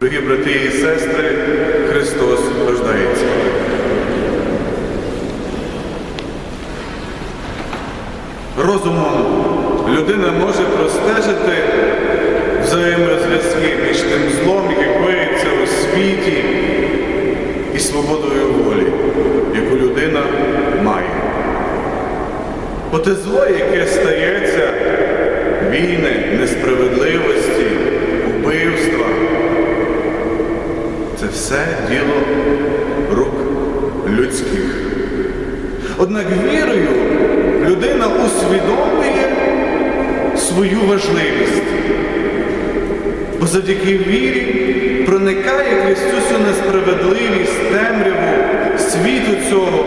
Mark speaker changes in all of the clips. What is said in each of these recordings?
Speaker 1: Дорогі брати і сестри, Христос рождається. Розумом людина може простежити взаємозв'язки між тим злом, яке коїться у світі, і свободою волі, яку людина має. Бо те зло, яке стається, війни, несправедливості, убивства, все діло рук людських. Однак вірою людина усвідомлює свою важливість, бо завдяки вірі проникає цю всю несправедливість, темряву світу цього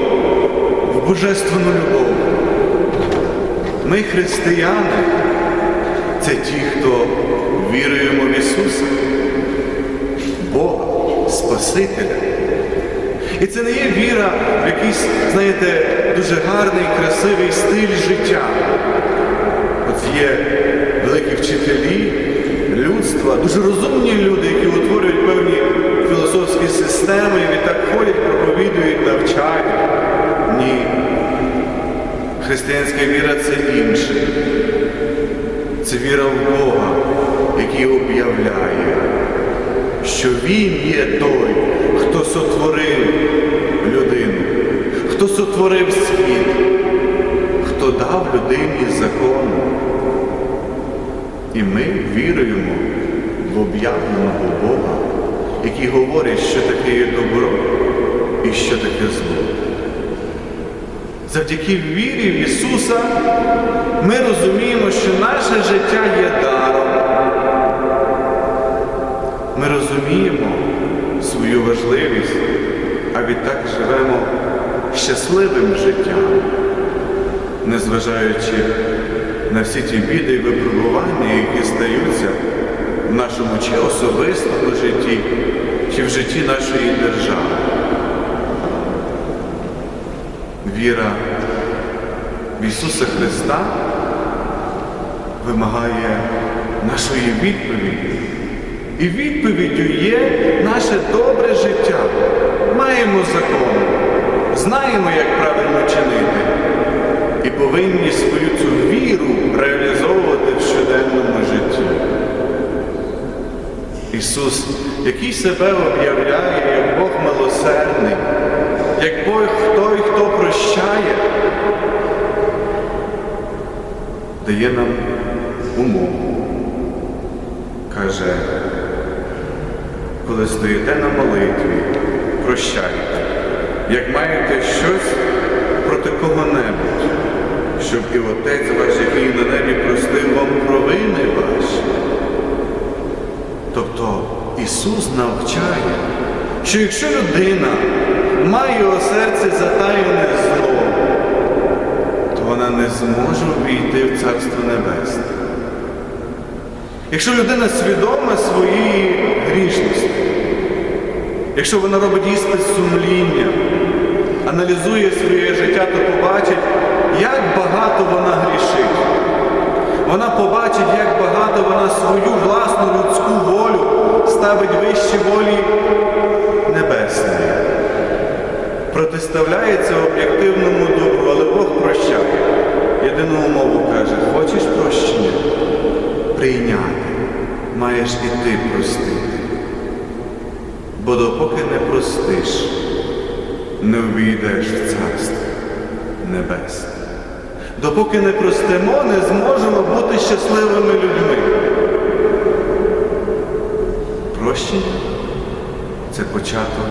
Speaker 1: в божественну любов. Ми, християни, це ті, хто віруємо в Ісуса, Спасителя. І це не є віра в якийсь, знаєте, дуже гарний, красивий стиль життя. От є великі вчителі людства, дуже розумні люди, які утворюють певні філософські системи і відтак ходять, проповідують, навчають. Ні. Християнська віра це інше. Це віра в Бога, який об'являє, що Він є той, хто сотворив людину, хто сотворив світ, хто дав людині закон. І ми віруємо в об'явленого Бога, який говорить, що таке є добро і що таке зло. Завдяки вірі в Ісуса ми розуміємо, що наше життя є даром. Розуміємо свою важливість, а відтак живемо щасливим життям, незважаючи на всі ті біди і випробування, які стаються в нашому чи особистому житті, чи в житті нашої держави. Віра в Ісуса Христа вимагає нашої відповіді. І відповіддю є наше добре життя. Маємо закон, знаємо, як правильно чинити. І повинні свою цю віру реалізовувати в щоденному житті. Ісус, який себе об'являє як Бог милосердний, як Бог той, хто прощає, дає нам умову. Каже, коли стоїте на молитві, прощайте, як маєте щось проти кого-небудь, щоб і Отець ваш, який на небі простив вам провини ваші. Тобто Ісус навчає, що якщо людина має у серці затаєне зло, то вона не зможе увійти в Царство Небесне. Якщо людина свідома своєї грішності, якщо вона робить іспит сумління, аналізує своє життя, то побачить, як багато вона грішить. Вона побачить, як багато вона свою власну людську волю ставить вище волі небесної. Протиставляється об'єктивному добру, але Бог прощає. Єдину умову каже, хочеш прощення? Прийняти, маєш і ти простити. Бо допоки не простиш, не увійдеш в Царство Небесне. Допоки не простимо, не зможемо бути щасливими людьми. Прощення це початок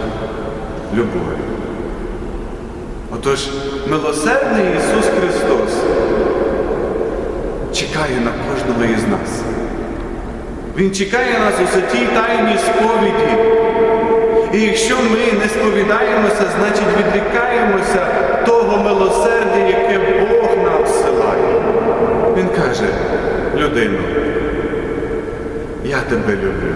Speaker 1: любові. Отож, милосердний Ісус Христос чекає на кожного із нас. Він чекає нас у святій тайній сповіді. І якщо ми не сповідаємося, значить відрікаємося того милосердя, яке Бог нам всилає. Він каже, людино, я тебе люблю.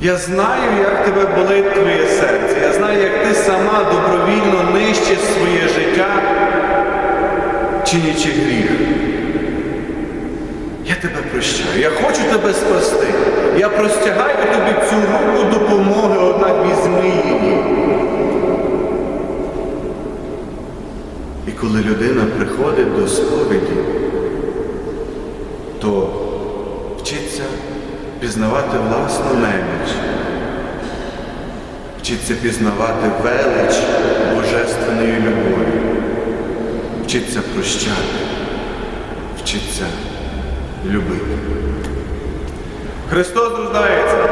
Speaker 1: Я знаю, як тебе болить твоє серце. Я знаю, як ти сама добровільно нищиш своє життя, чинячи гріх. Я тебе прощаю, я хочу тебе спасти. Я простягаю тобі цю руку допомоги, однак візьми її. І коли людина приходить до сповіді, то вчиться пізнавати власну неміч, вчиться пізнавати велич Божественної любові, вчиться прощати, вчиться любити. Христос рождається!